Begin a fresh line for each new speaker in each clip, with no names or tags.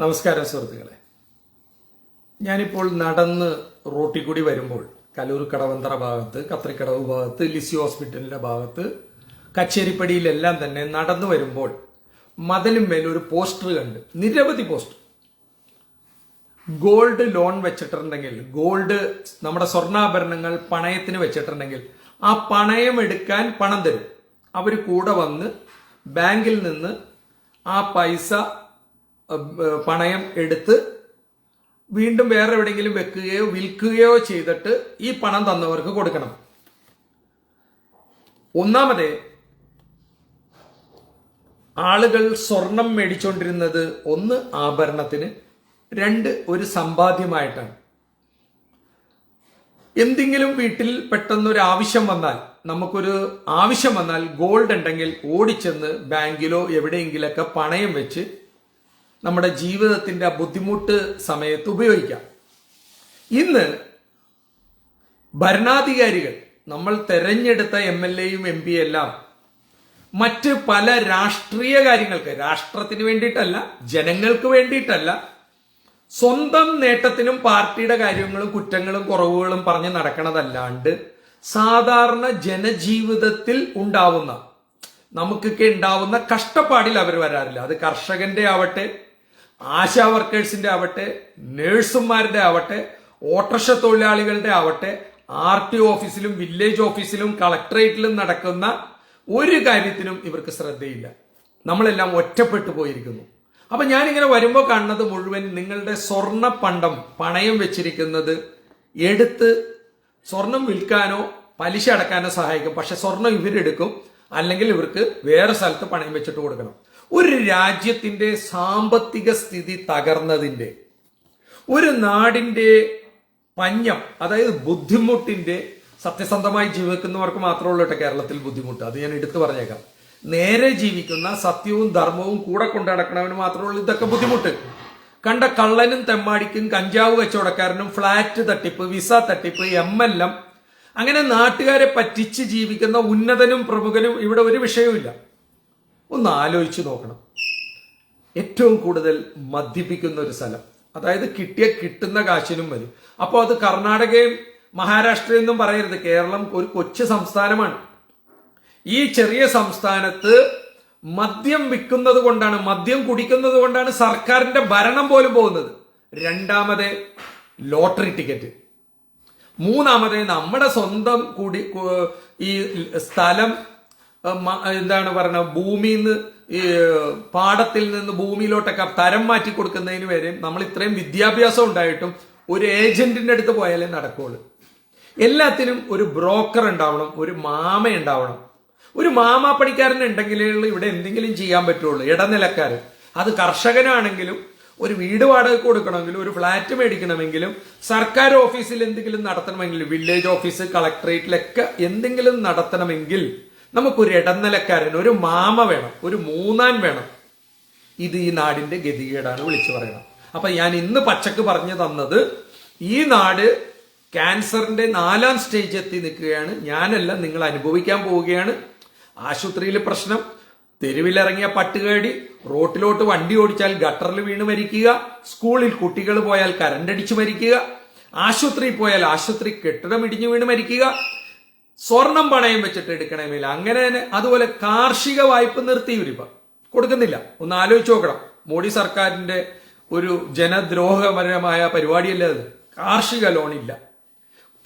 നമസ്കാരം സുഹൃത്തുക്കളെ. ഞാനിപ്പോൾ നടന്ന് റോട്ടിൽ കൂടി വരുമ്പോൾ കലൂർ കടവന്തറ ഭാഗത്ത് കത്രിക്കടവ് ഭാഗത്ത് ലിസി ഹോസ്പിറ്റലിന്റെ ഭാഗത്ത് കച്ചേരിപ്പടിയിലെല്ലാം തന്നെ നടന്നു വരുമ്പോൾ മതിലുമേൽ ഒരു പോസ്റ്റർ കണ്ട് നിരവധി പോസ്റ്റർ. ഗോൾഡ് ലോൺ വെച്ചിട്ടുണ്ടെങ്കിൽ ഗോൾഡ് നമ്മുടെ സ്വർണാഭരണങ്ങൾ പണയത്തിന് വെച്ചിട്ടുണ്ടെങ്കിൽ ആ പണയം എടുക്കാൻ പണം തരും. അവർ കൂടെ വന്ന് ബാങ്കിൽ നിന്ന് ആ പൈസ പണയം എടുത്ത് വീണ്ടും വേറെ എവിടെയെങ്കിലും വെക്കുകയോ വിൽക്കുകയോ ചെയ്തിട്ട് ഈ പണം തന്നവർക്ക് കൊടുക്കണം. ഒന്നാമത് ആളുകൾ സ്വർണം മേടിച്ചുകൊണ്ടിരുന്നത് ഒന്ന് ആഭരണത്തിന് രണ്ട് ഒരു സമ്പാദ്യമായിട്ടാണ്. എന്തെങ്കിലും വീട്ടിൽ പെട്ടെന്ന് ഒരു ആവശ്യം വന്നാൽ നമുക്കൊരു ആവശ്യം വന്നാൽ ഗോൾഡ് ഉണ്ടെങ്കിൽ ഓടിച്ചെന്ന് ബാങ്കിലോ എവിടെയെങ്കിലൊക്കെ പണയം വെച്ച് നമ്മുടെ ജീവിതത്തിന്റെ ബുദ്ധിമുട്ട് സമയത്ത് ഉപയോഗിക്കാം. ഇന്ന് ഭരണാധികാരികൾ നമ്മൾ തെരഞ്ഞെടുത്ത എം എൽ എയും എം പി എല്ലാം മറ്റ് പല രാഷ്ട്രീയ കാര്യങ്ങൾക്ക് രാഷ്ട്രത്തിന് വേണ്ടിയിട്ടല്ല ജനങ്ങൾക്ക് വേണ്ടിയിട്ടല്ല സ്വന്തം നേട്ടത്തിനും പാർട്ടിയുടെ കാര്യങ്ങളും കുറ്റങ്ങളും കുറവുകളും പറഞ്ഞ് നടക്കണതല്ലാണ്ട് സാധാരണ ജനജീവിതത്തിൽ ഉണ്ടാവുന്ന നമുക്കൊക്കെ ഉണ്ടാവുന്ന കഷ്ടപ്പാടിൽ അവർ വരാറില്ല. അത് കർഷകന്റെ ആവട്ടെ ആശാ വർക്കേഴ്സിന്റെ ആവട്ടെ നേഴ്സുമാരുടെ ആവട്ടെ ഓട്ടർഷ തൊഴിലാളികളുടെ ആവട്ടെ ആർ ടി ഓഫീസിലും വില്ലേജ് ഓഫീസിലും കളക്ടറേറ്റിലും നടക്കുന്ന ഒരു കാര്യത്തിനും ഇവർക്ക് ശ്രദ്ധയില്ല. നമ്മളെല്ലാം ഒറ്റപ്പെട്ടു പോയിരിക്കുന്നു. അപ്പൊ ഞാനിങ്ങനെ വരുമ്പോൾ കാണുന്നത് മുഴുവൻ നിങ്ങളുടെ സ്വർണ പണ്ടം പണയം വെച്ചിരിക്കുന്നത് എടുത്ത് സ്വർണം വിൽക്കാനോ പലിശ അടക്കാനോ സഹായിക്കും. പക്ഷെ സ്വർണം ഇവരെടുക്കും. അല്ലെങ്കിൽ ഇവർക്ക് വേറെ സ്ഥലത്ത് പണയം വെച്ചിട്ട് കൊടുക്കണം. ഒരു രാജ്യത്തിന്റെ സാമ്പത്തിക സ്ഥിതി തകർന്നതിന്റെ ഒരു നാടിന്റെ പഞ്ഞം അതായത് ബുദ്ധിമുട്ടിന്റെ സത്യസന്ധമായി ജീവിക്കുന്നവർക്ക് മാത്രമുള്ള കേരളത്തിൽ ബുദ്ധിമുട്ട്. അത് ഞാൻ എടുത്തു പറഞ്ഞേക്കാം. നേരെ ജീവിക്കുന്ന സത്യവും ധർമ്മവും കൂടെ കൊണ്ടു നടക്കണവന് മാത്രമുള്ള ഇതൊക്കെ ബുദ്ധിമുട്ട്. കണ്ട കള്ളനും തെമ്മാടിക്കും കഞ്ചാവ് കച്ചവടക്കാരനും ഫ്ലാറ്റ് തട്ടിപ്പ് വിസ തട്ടിപ്പ് എം എൽ എം അങ്ങനെ നാട്ടുകാരെ പറ്റിച്ച് ജീവിക്കുന്ന ഉന്നതനും പ്രമുഖനും ഇവിടെ ഒരു വിഷയവുമില്ല. ഒന്ന് ആലോചിച്ച് നോക്കണം. ഏറ്റവും കൂടുതൽ മദ്യപിക്കുന്ന ഒരു സ്ഥലം. അതായത് കിട്ടിയ കിട്ടുന്ന കാശിനും മതി. അപ്പോൾ അത് കർണാടകയും മഹാരാഷ്ട്രയും ഒന്നും പറയരുത്. കേരളം ഒരു കൊച്ചു സംസ്ഥാനമാണ്. ഈ ചെറിയ സംസ്ഥാനത്ത് മദ്യം വിൽക്കുന്നത് കൊണ്ടാണ് മദ്യം കുടിക്കുന്നത് കൊണ്ടാണ് സർക്കാരിന്റെ ഭരണം പോലും പോകുന്നത്. രണ്ടാമത് ലോട്ടറി ടിക്കറ്റ്. മൂന്നാമത് നമ്മുടെ സ്വന്തം കൂടി ഈ സ്ഥലം എന്താണ് പറയുന്നത് ഭൂമിയിൽ നിന്ന് പാടത്തിൽ നിന്ന് ഭൂമിയിലോട്ടൊക്കെ തരം മാറ്റി കൊടുക്കുന്നതിന് വരെ നമ്മൾ ഇത്രയും വിദ്യാഭ്യാസം ഉണ്ടായിട്ടും ഒരു ഏജന്റിന്റെ അടുത്ത് പോയാലേ നടക്കുള്ളൂ. എല്ലാത്തിനും ഒരു ബ്രോക്കർ ഉണ്ടാവണം ഒരു മാമ ഉണ്ടാവണം. ഒരു മാമ പണിക്കാരൻ ഉണ്ടെങ്കിലേ ഇവിടെ എന്തെങ്കിലും ചെയ്യാൻ പറ്റുള്ളൂ ഇടനിലക്കാർ അത് കർഷകനാണെങ്കിലും ഒരു വീട് വാടക കൊടുക്കണമെങ്കിലും ഒരു ഫ്ലാറ്റ് മേടിക്കണമെങ്കിലും സർക്കാർ ഓഫീസിൽ എന്തെങ്കിലും നടത്തണമെങ്കിലും വില്ലേജ് ഓഫീസ് കളക്ടറേറ്റിലൊക്കെ എന്തെങ്കിലും നടത്തണമെങ്കിൽ നമുക്കൊരു ഇടനിലക്കാരൻ ഒരു മാമ വേണം ഒരു മൂന്നാൻ വേണം. ഇത് ഈ നാടിന്റെ ഗതികേടാണ് വിളിച്ചു പറയണം. അപ്പൊ ഞാൻ ഇന്ന് പച്ചക്ക് പറഞ്ഞു തന്നത് ഈ നാട് ക്യാൻസറിന്റെ നാലാം സ്റ്റേജ് എത്തി നിൽക്കുകയാണ്. ഞാനല്ല നിങ്ങൾ അനുഭവിക്കാൻ പോവുകയാണ്. ആശുപത്രിയിൽ പ്രശ്നം തെരുവിലിറങ്ങിയ പട്ടുകേടി റോട്ടിലോട്ട് വണ്ടി ഓടിച്ചാൽ ഗട്ടറിൽ വീണ് മരിക്കുക സ്കൂളിൽ കുട്ടികൾ പോയാൽ കരണ്ടടിച്ച് മരിക്കുക ആശുപത്രിയിൽ പോയാൽ ആശുപത്രി കെട്ടിടം ഇടിഞ്ഞു വീണ് മരിക്കുക സ്വർണം പണയം വെച്ചിട്ട് എടുക്കണമെങ്കിൽ അങ്ങനെ തന്നെ അതുപോലെ കാർഷിക വായ്പ നിർത്തി ഇവരിപ്പം. കൊടുക്കുന്നില്ല. ഒന്ന് ആലോചിച്ച് നോക്കണം. മോഡി സർക്കാരിന്റെ ഒരു ജനദ്രോഹപരമായ പരിപാടിയല്ലേ അത്? കാർഷിക ലോൺ ഇല്ല.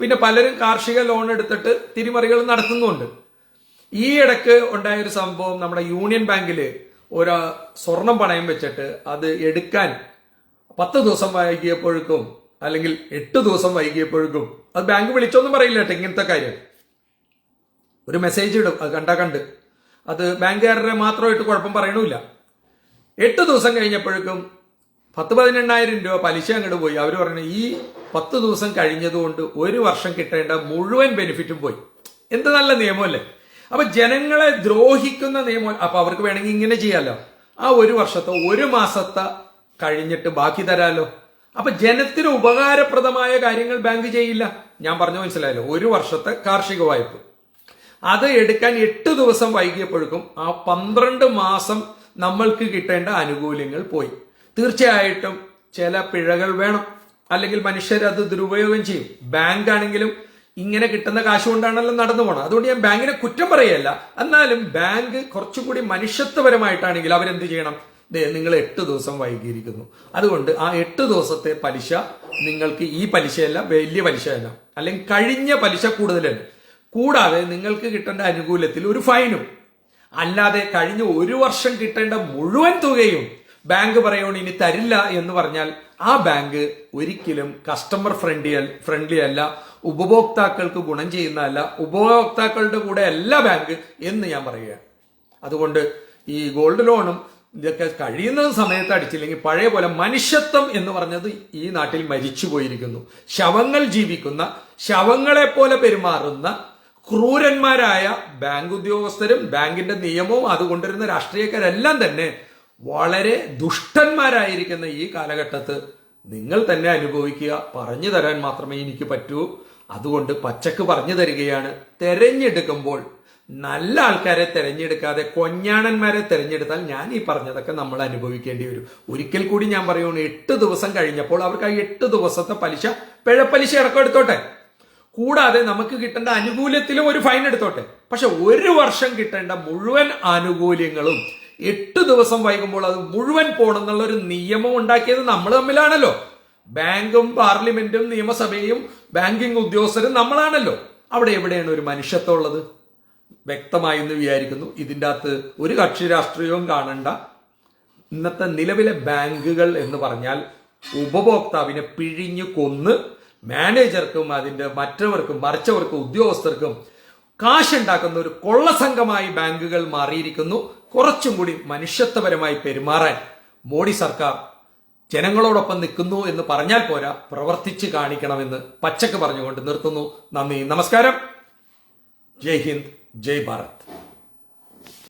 പിന്നെ പലരും കാർഷിക ലോൺ എടുത്തിട്ട് തിരിമറികൾ നടത്തുന്നുണ്ട് ഈ ഇടയ്ക്ക് ഉണ്ടായ ഒരു സംഭവം നമ്മുടെ യൂണിയൻ ബാങ്കിൽ ഒരു സ്വർണം പണയം വെച്ചിട്ട് അത് എടുക്കാൻ പത്ത് ദിവസം വൈകിയപ്പോഴേക്കും അല്ലെങ്കിൽ എട്ട് ദിവസം വൈകിയപ്പോഴേക്കും അത് ബാങ്ക് വിളിച്ചൊന്നും പറയില്ല കേട്ടോ ഇങ്ങനത്തെ കാര്യം. ഒരു മെസ്സേജ് ഇടും അത് കണ്ട കണ്ട്. അത് ബാങ്കുകാരുടെ മാത്രമായിട്ട് കുഴപ്പം പറയണില്ല എട്ട് ദിവസം കഴിഞ്ഞപ്പോഴേക്കും പത്ത് പതിനെണ്ണായിരം രൂപ പലിശ അങ്ങോട്ട് പോയി. അവർ പറഞ്ഞു ഈ പത്ത് ദിവസം കഴിഞ്ഞതുകൊണ്ട് ഒരു വർഷം കിട്ടേണ്ട മുഴുവൻ ബെനിഫിറ്റും പോയി. എന്ത് നല്ല നിയമമല്ലേ? അപ്പൊ ജനങ്ങളെ ദ്രോഹിക്കുന്ന നിയമം അപ്പൊ അവർക്ക് വേണമെങ്കിൽ ഇങ്ങനെ ചെയ്യാലോ? ആ ഒരു വർഷത്തെ ഒരു മാസത്തെ കഴിഞ്ഞിട്ട് ബാക്കി തരാലോ? അപ്പൊ ജനത്തിന് ഉപകാരപ്രദമായ കാര്യങ്ങൾ ബാങ്ക് ചെയ്യില്ല. ഞാൻ പറഞ്ഞു മനസ്സിലായല്ലോ ഒരു വർഷത്തെ കാർഷിക വായ്പ. അത് എടുക്കാൻ എട്ട് ദിവസം വൈകിയപ്പോഴേക്കും ആ പന്ത്രണ്ട് മാസം നമ്മൾക്ക് കിട്ടേണ്ട ആനുകൂല്യങ്ങൾ പോയി. തീർച്ചയായിട്ടും ചില പിഴകൾ വേണം. അല്ലെങ്കിൽ മനുഷ്യർ അത് ദുരുപയോഗം ചെയ്യും. ബാങ്ക് ആണെങ്കിലും ഇങ്ങനെ കിട്ടുന്ന കാശ് കൊണ്ടാണല്ലോ നടന്നു പോകണം അതുകൊണ്ട് ഞാൻ ബാങ്കിനെ കുറ്റം പറയല്ല എന്നാലും ബാങ്ക് കുറച്ചുകൂടി മനുഷ്യത്വപരമായിട്ടാണെങ്കിൽ അവരെന്ത് ചെയ്യണം? നിങ്ങൾ എട്ട് ദിവസം വൈകിയിരിക്കുന്നു. അതുകൊണ്ട് ആ എട്ട് ദിവസത്തെ പലിശ നിങ്ങൾക്ക് ഈ പലിശയല്ല വലിയ പലിശയല്ല. അല്ലെങ്കിൽ കഴിഞ്ഞ പലിശ കൂടുതലുണ്ട് കൂടാതെ നിങ്ങൾക്ക് കിട്ടേണ്ട അനുകൂലത്തിൽ ഒരു ഫൈനും. അല്ലാതെ കഴിഞ്ഞ ഒരു വർഷം കിട്ടേണ്ട മുഴുവൻ തുകയും ബാങ്ക് പറയണം ഇനി തരില്ല എന്ന് പറഞ്ഞാൽ ആ ബാങ്ക് ഒരിക്കലും കസ്റ്റമർ ഫ്രണ്ട്ലി ഫ്രണ്ട്ലി അല്ല ഉപഭോക്താക്കൾക്ക് ഗുണം ചെയ്യുന്നതല്ല ഉപഭോക്താക്കളുടെ കൂടെ അല്ല ബാങ്ക് എന്ന് ഞാൻ പറയുകയാണ്. അതുകൊണ്ട് ഈ ഗോൾഡ് ലോണും ഇതൊക്കെ കഴിയുന്ന സമയത്ത് അടിച്ചില്ലെങ്കിൽ പഴയ പോലെ മനുഷ്യത്വം എന്ന് പറഞ്ഞത് ഈ നാട്ടിൽ മരിച്ചു പോയിരിക്കുന്നു. ശവങ്ങൾ ജീവിക്കുന്ന ശവങ്ങളെ പോലെ പെരുമാറുന്ന ക്രൂരന്മാരായ ബാങ്ക് ഉദ്യോഗസ്ഥരും ബാങ്കിന്റെ നിയമവും അത് കൊണ്ടുവരുന്ന രാഷ്ട്രീയക്കാരെല്ലാം തന്നെ വളരെ ദുഷ്ടന്മാരായിരിക്കുന്ന ഈ കാലഘട്ടത്ത് നിങ്ങൾ തന്നെ അനുഭവിക്കുക. പറഞ്ഞു തരാൻ മാത്രമേ എനിക്ക് പറ്റൂ. അതുകൊണ്ട് പച്ചക്ക് പറഞ്ഞു തരികയാണ്. തെരഞ്ഞെടുക്കുമ്പോൾ നല്ല ആൾക്കാരെ തിരഞ്ഞെടുക്കാതെ കൊഞ്ഞാണന്മാരെ തെരഞ്ഞെടുത്താൽ ഞാൻ ഈ പറഞ്ഞതൊക്കെ നമ്മൾ അനുഭവിക്കേണ്ടി വരും. ഒരിക്കൽ കൂടി ഞാൻ പറയുകയാണ് എട്ട് ദിവസം കഴിഞ്ഞപ്പോൾ അവർക്ക് ആ എട്ട് ദിവസത്തെ പലിശ പിഴപ്പലിശ അടക്കം എടുത്തോട്ടെ. കൂടാതെ നമുക്ക് കിട്ടേണ്ട ആനുകൂല്യത്തിലും ഒരു ഫൈൻ എടുത്തോട്ടെ. പക്ഷെ ഒരു വർഷം കിട്ടേണ്ട മുഴുവൻ ആനുകൂല്യങ്ങളും എട്ട് ദിവസം വൈകുമ്പോൾ അത് മുഴുവൻ പോകണമെന്നുള്ള ഒരു നിയമം ഉണ്ടാക്കിയത് നമ്മൾ തമ്മിലാണല്ലോ. ബാങ്കും പാർലമെന്റും നിയമസഭയും ബാങ്കിങ് ഉദ്യോഗസ്ഥരും നമ്മളാണല്ലോ. അവിടെ എവിടെയാണ് ഒരു മനുഷ്യത്വം ഉള്ളത്? വ്യക്തമായി എന്ന് വിചാരിക്കുന്നു. ഇതിന്റെ അകത്ത് ഒരു കക്ഷി രാഷ്ട്രീയവും കാണണ്ട. ഇന്നത്തെ നിലവിലെ ബാങ്കുകൾ എന്ന് പറഞ്ഞാൽ ഉപഭോക്താവിനെ പിഴിഞ്ഞു കൊന്ന് മാനേജർക്കും അതിന്റെ മറ്റവർക്കും മറിച്ചവർക്കും ഉദ്യോഗസ്ഥർക്കും കാശുണ്ടാക്കുന്ന ഒരു കൊള്ളസംഘമായി ബാങ്കുകൾ മാറിയിരിക്കുന്നു. കുറച്ചും കൂടി മനുഷ്യത്വപരമായി പെരുമാറാൻ മോഡി സർക്കാർ ജനങ്ങളോടൊപ്പം നിൽക്കുന്നു എന്ന് പറഞ്ഞാൽ പോരാ പ്രവർത്തിച്ച് കാണിക്കണമെന്ന് പച്ചക്ക് പറഞ്ഞുകൊണ്ട് നിർത്തുന്നു. നന്ദി. നമസ്കാരം. ജയ് ഹിന്ദ്. ജയ് ഭാരത്.